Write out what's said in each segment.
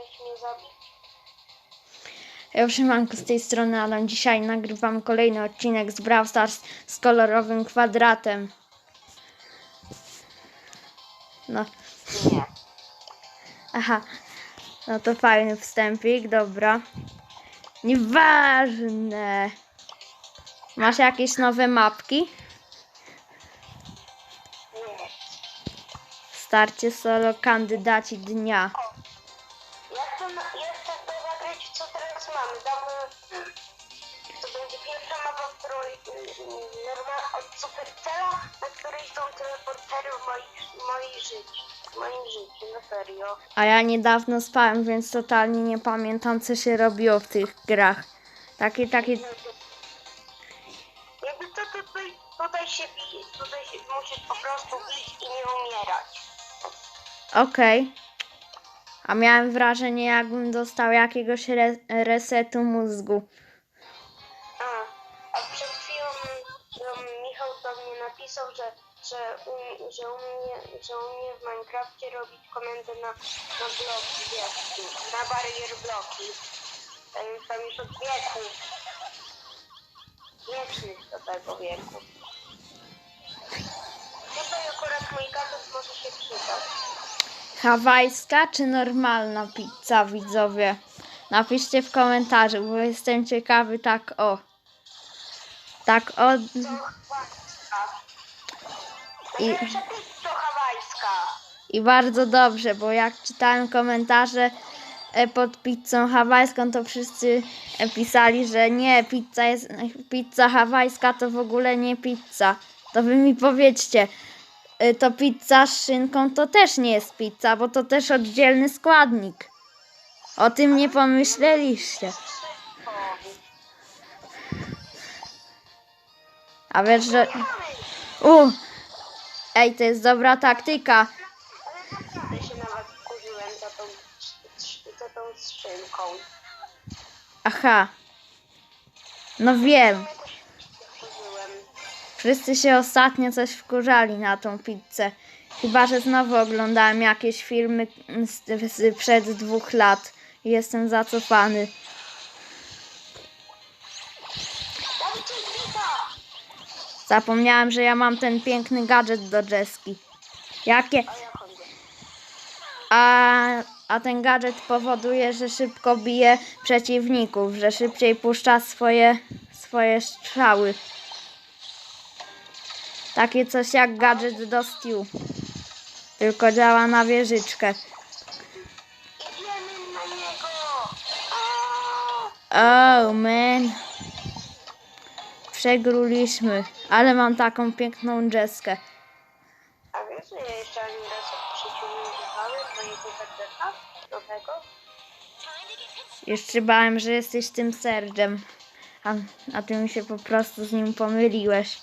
miałeś mnie zabić? Ja z tej strony Adam. Dzisiaj nagrywam kolejny odcinek z Brawl Stars z kolorowym kwadratem. No, Nie. aha. No to fajny wstępik, dobra. Nieważne. Masz jakieś nowe mapki? Starcie solo kandydaci dnia. Życiu. W moim życiu, na serio. A ja niedawno spałem, więc totalnie nie pamiętam, co się robiło w tych grach. Takie, takie. Jakby to tutaj, tutaj się bije, tutaj się musisz po prostu bić i nie umierać. Okej. A miałem wrażenie, jakbym dostał jakiegoś re resetu mózgu. A, a przed chwilą um, Michał do mnie napisał, że, że, um, że, u mnie, że u mnie w Minecrafcie robić komendę na, na bloki, wiesz, na barier bloki. Tam, tam już od wieku. Wiecznych do tego wieku. Tutaj akurat mój gadżet może się przydać. Hawajska czy normalna pizza, widzowie? Napiszcie w komentarzu, bo jestem ciekawy tak o. Tak o. To. I- hawajska. I bardzo dobrze, bo jak czytałem komentarze e, pod pizzą hawajską, to wszyscy e, pisali, że nie, pizza jest pizza hawajska to w ogóle nie pizza. To wy mi powiedzcie, e, to pizza z szynką to też nie jest pizza, bo to też oddzielny składnik. O tym nie pomyśleliście. A wiesz, że... U! Ej, to jest dobra taktyka. Naprawdę się nawet wkurzyłem za tą, za tą skrzynką. Aha. No wiem. Wszyscy się ostatnio coś wkurzali na tą pizzę. Chyba, że znowu oglądałem jakieś filmy z, z, przed dwóch lat jestem zacofany. Zapomniałem, że ja mam ten piękny gadżet do Jeski. Jakie? A? A, ten gadżet powoduje, że szybko bije przeciwników, że szybciej puszcza swoje, swoje strzały. Takie coś jak gadżet do Stew. Tylko działa na wieżyczkę. Idziemy na niego! Aaaa! Oh man. Przegruliśmy. Ale mam taką piękną Jeskę. A wiesz, że ja jeszcze ani razu w życiu nie używałem mojego gadżeta nowego? Jeszcze bałem, że jesteś tym serdżem. A, a ty mi się po prostu z nim pomyliłeś.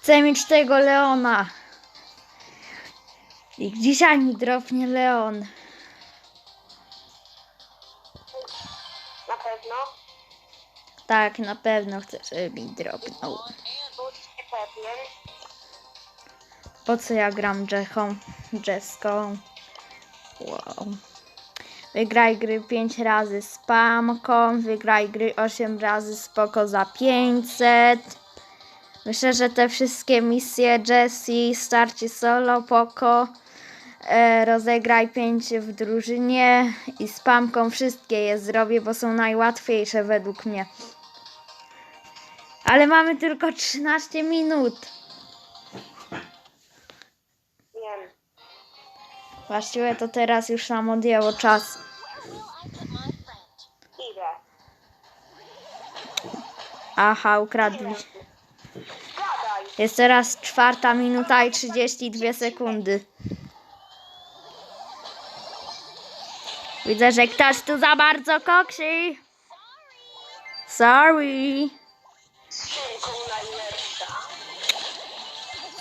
Chcę mieć tego Leona. I dzisiaj mi dropnie Leon. Tak, na pewno chcę, żeby mi pewien. Po co ja gram Jechą? Jeską? Wow. Wygraj gry 5 razy spamką, wygraj gry 8 razy spoko za 500. Myślę, że te wszystkie misje Jessie, starcie solo, poko, e, rozegraj 5 w drużynie i spamką wszystkie je zrobię, bo są najłatwiejsze według mnie. Ale mamy tylko 13 minut. Wiem. Właściwie to teraz już nam odjęło czas. Ile? Aha, ukradli. Jest teraz czwarta minuta i 32 sekundy. Widzę, że ktoś tu za bardzo koksi. Sorry. Najlepsza.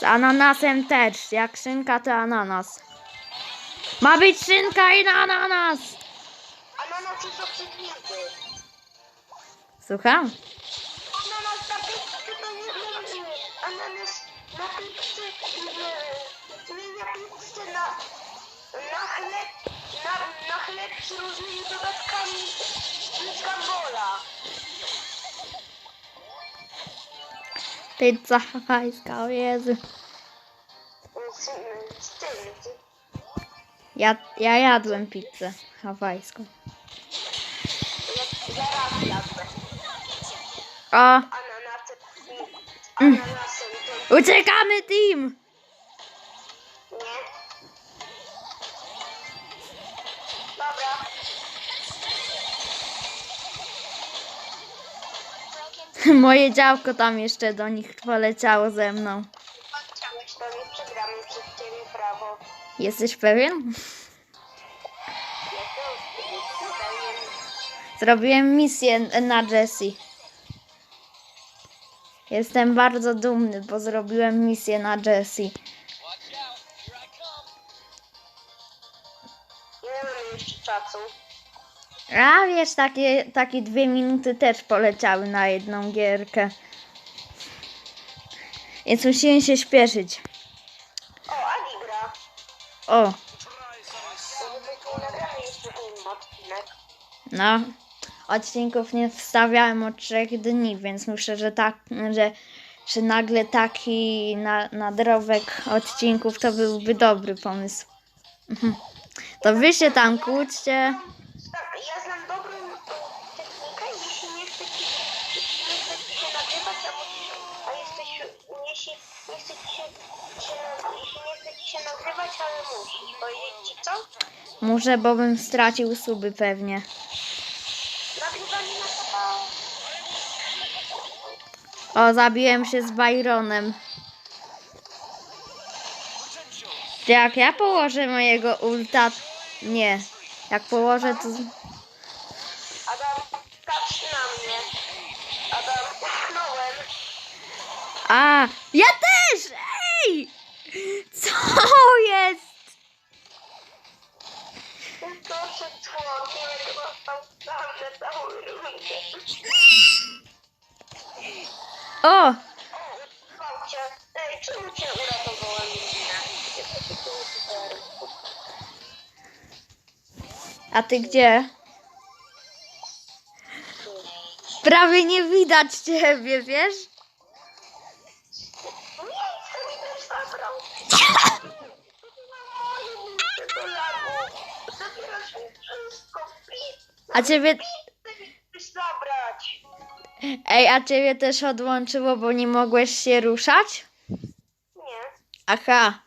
Z ananasem też. Jak szynka, to ananas. Ma być szynka i na ananas. Ananas jest obrzydliwy. Słucham? Ananas na pizzy to nie lubię. Ananas na nie, pizzę, na, na chleb, na, na chleb z różnymi dodatkami z gambola. Pizza hawajska, o Jezu. Ja, ja jadłem pizzę hawajską. ja, raz jadłem. Ananasem, ananasem, uciekamy team! Moje działko tam jeszcze do nich poleciało ze mną. Chciałeś to nie przegramy przez ciebie prawo. Jesteś pewien? Zrobiłem misję na Jessie. Jestem bardzo dumny, bo zrobiłem misję na Jessie. Ile mamy jeszcze czasu? A wiesz, takie, takie dwie minuty też poleciały na jedną gierkę. Więc musimy się śpieszyć. O, Ali gra. O, No. Odcinków nie wstawiałem od trzech dni, więc myślę, że tak, że, że nagle taki na, nadrobek odcinków to byłby dobry pomysł. To wy się tam kłóćcie. Nagrywać, ale musisz. Powiedzieć ci co? Muszę, bo bym stracił suby pewnie. Nagrywanie na kanał. O, zabiłem się z Byronem. Jak ja położę mojego ulta... Nie. Jak położę to... Adam, patrz na mnie. Adam, utknąłem. A! Ja też! Ej! Co jest? Proszę członkiem, jak dostał sam na całą rundę. O! A ty gdzie? Prawie nie widać ciebie, wiesz? A ciebie... zabrać. Ej, a ciebie też odłączyło, bo nie mogłeś się ruszać? Nie. Aha.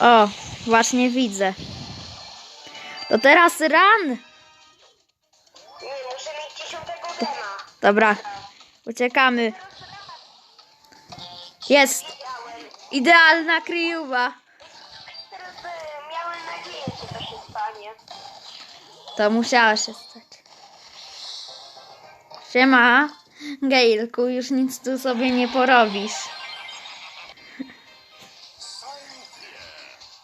O nas. Właśnie widzę. To teraz run! Nie, muszę mieć dziesiątego gena. Dobra, uciekamy. Jest! Idealna kryjuwa. To musiała się stać. Siema, Gailku, już nic tu sobie nie porobisz.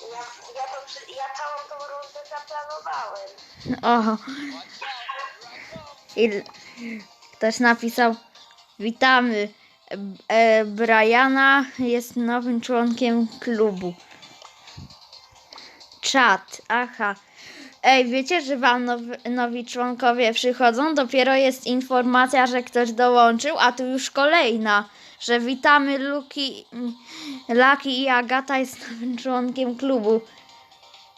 Ja, ja, to, przy- ja całą tą rundę zaplanowałem. O. I ktoś napisał: Witamy. E, Briana jest nowym członkiem klubu. Czat, aha. Ej, wiecie, że wam nowi, nowi członkowie przychodzą? Dopiero jest informacja, że ktoś dołączył, a tu już kolejna. Że witamy Luki, Laki i Agata jest nowym członkiem klubu.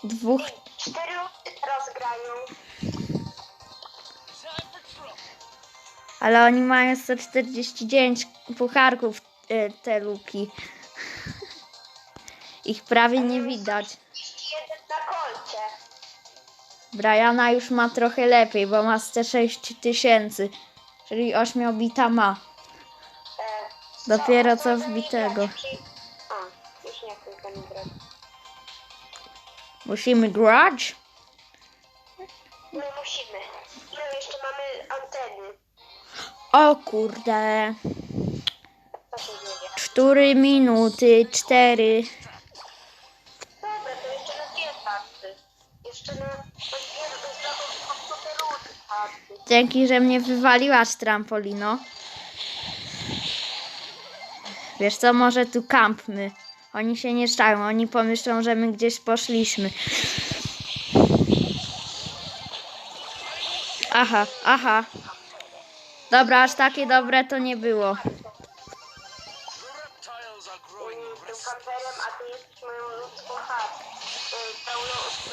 Dwóch Cztery teraz grają. Ale oni mają 149 pucharków, e, te luki. Ich prawie nie widać. 31 na kolcie. Briana już ma trochę lepiej, bo ma 106 tysięcy, czyli 8 bita ma. Dopiero co wbitego. A, nie chcę grać. Musimy grać? My musimy. Ile jeszcze mamy anteny? O kurde. To się dzieje. 4 minuty, 4. Jeszcze karty. Dzięki, że mnie wywaliłaś, trampolino. Wiesz co, może tu kampmy. Oni się nie szczają, oni pomyślą, że my gdzieś poszliśmy. Aha, aha. Dobra, aż takie dobre to nie było.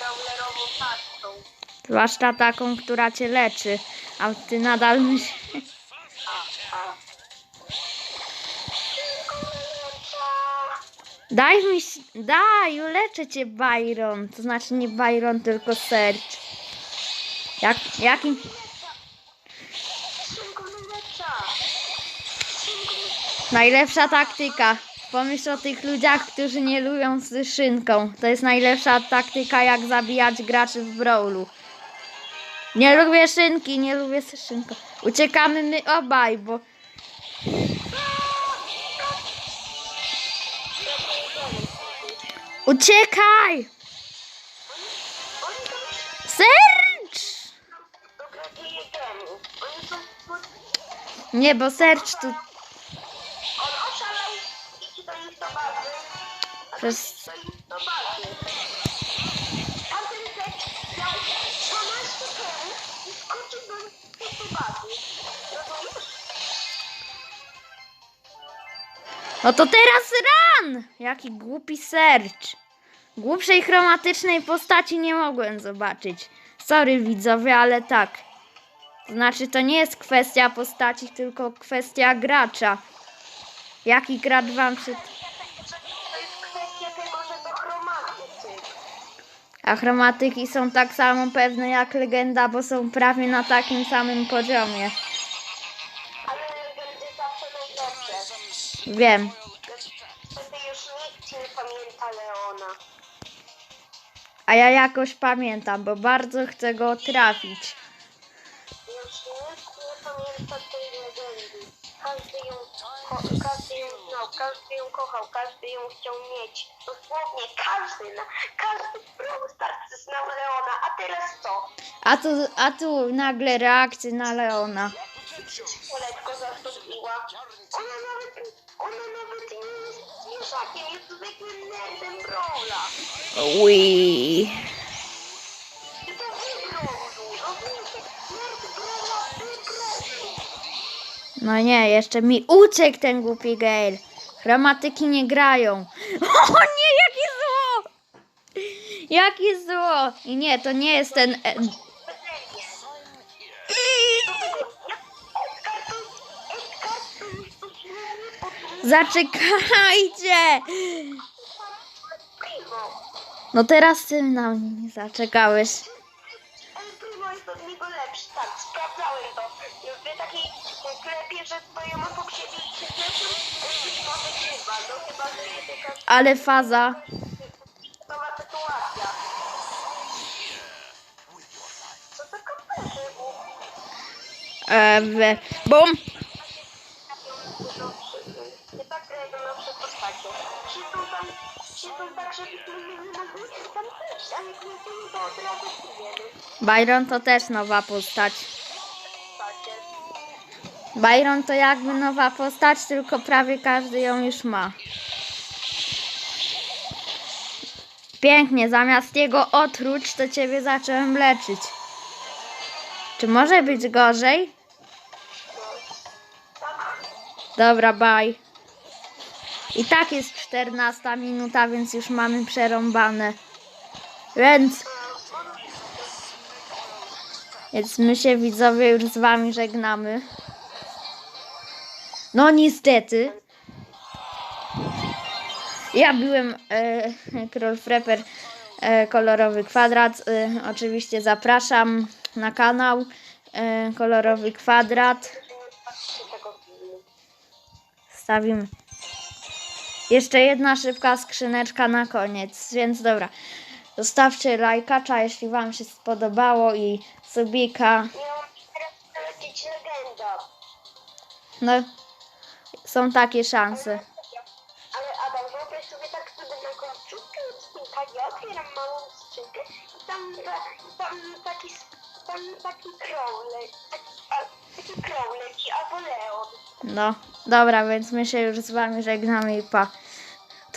Brawlerową. Zwłaszcza taką, która cię leczy. A ty nadal myślisz... Daj mi... Daj, uleczę cię Byron. To znaczy nie Byron, tylko Serge. Jak, jakim... Najlepsza taktyka. Pomyśl o tych ludziach, którzy nie lubią z szynką. To jest najlepsza taktyka, jak zabijać graczy w brawlu. Nie lubię szynki, nie lubię z szynką. Uciekamy my obaj, bo... Uciekaj! Są... Nie, bo Serge tu Rozumiesz? No to teraz ran! Jaki głupi Serge. Głupszej chromatycznej postaci nie mogłem zobaczyć. Sorry widzowie, ale tak. Znaczy to nie jest kwestia postaci, tylko kwestia gracza. Jaki gracz wam przy... A chromatyki są tak samo pewne jak legenda, bo są prawie na takim samym poziomie. Ale zawsze. Wiem. Wtedy już nikt nie pamięta Leona. A ja jakoś pamiętam, bo bardzo chcę go trafić. Każdy ją, ko- każdy ją znał, każdy ją kochał, każdy ją chciał mieć. Dosłownie każdy, na, każdy w Brawl Stars znał Leona, a teraz co? A tu, a tu nagle reakcje na Leona. Koletko zastąpiła. Ona nawet, ona nawet nie jest zwierzakiem, jest zwykłym nerdem Brawla. Ui. No nie, jeszcze mi uciekł ten głupi Gale. Chromatyki nie grają. O nie, jakie zło! Jakie zło! I nie, to nie jest ten... e, Zaczekajcie! No teraz ty na mnie nie zaczekałeś. Lepszy, tak, sprawdzałem to. W takiej sklepie, że stoją obok siebie i się klepią, być może chyba, no chyba, że jest jakaś Ale faza. nowa sytuacja. Co to? E, w, bum! Nie tak postacie. Siedzą tam, siedzą tak, nie mogli tam pójść, a jak nie to od razu przyjemy. Byron to też nowa postać. Byron to jakby nowa postać, tylko prawie każdy ją już ma. Pięknie, zamiast jego otruć, to ciebie zacząłem leczyć. Czy może być gorzej? Dobra, bye. I tak jest 14 minuta, więc już mamy przerąbane. Więc, więc my się widzowie już z wami żegnamy. No niestety. Ja byłem e, Król e, kolorowy kwadrat. E, oczywiście zapraszam na kanał e, kolorowy kwadrat. Stawimy. Jeszcze jedna szybka skrzyneczka na koniec, więc dobra. Zostawcie lajkacza, jeśli wam się spodobało i subika. Miałam teraz polecieć legenda. No, są takie szanse. Ale Adam, wyobraź sobie tak sobie na końcówkę odcinka, ja otwieram małą skrzynkę i tam, ta, tam taki, tam taki crawler, taki, a, taki Crow leci albo Leon. No, dobra, więc my się już z wami żegnamy i pa.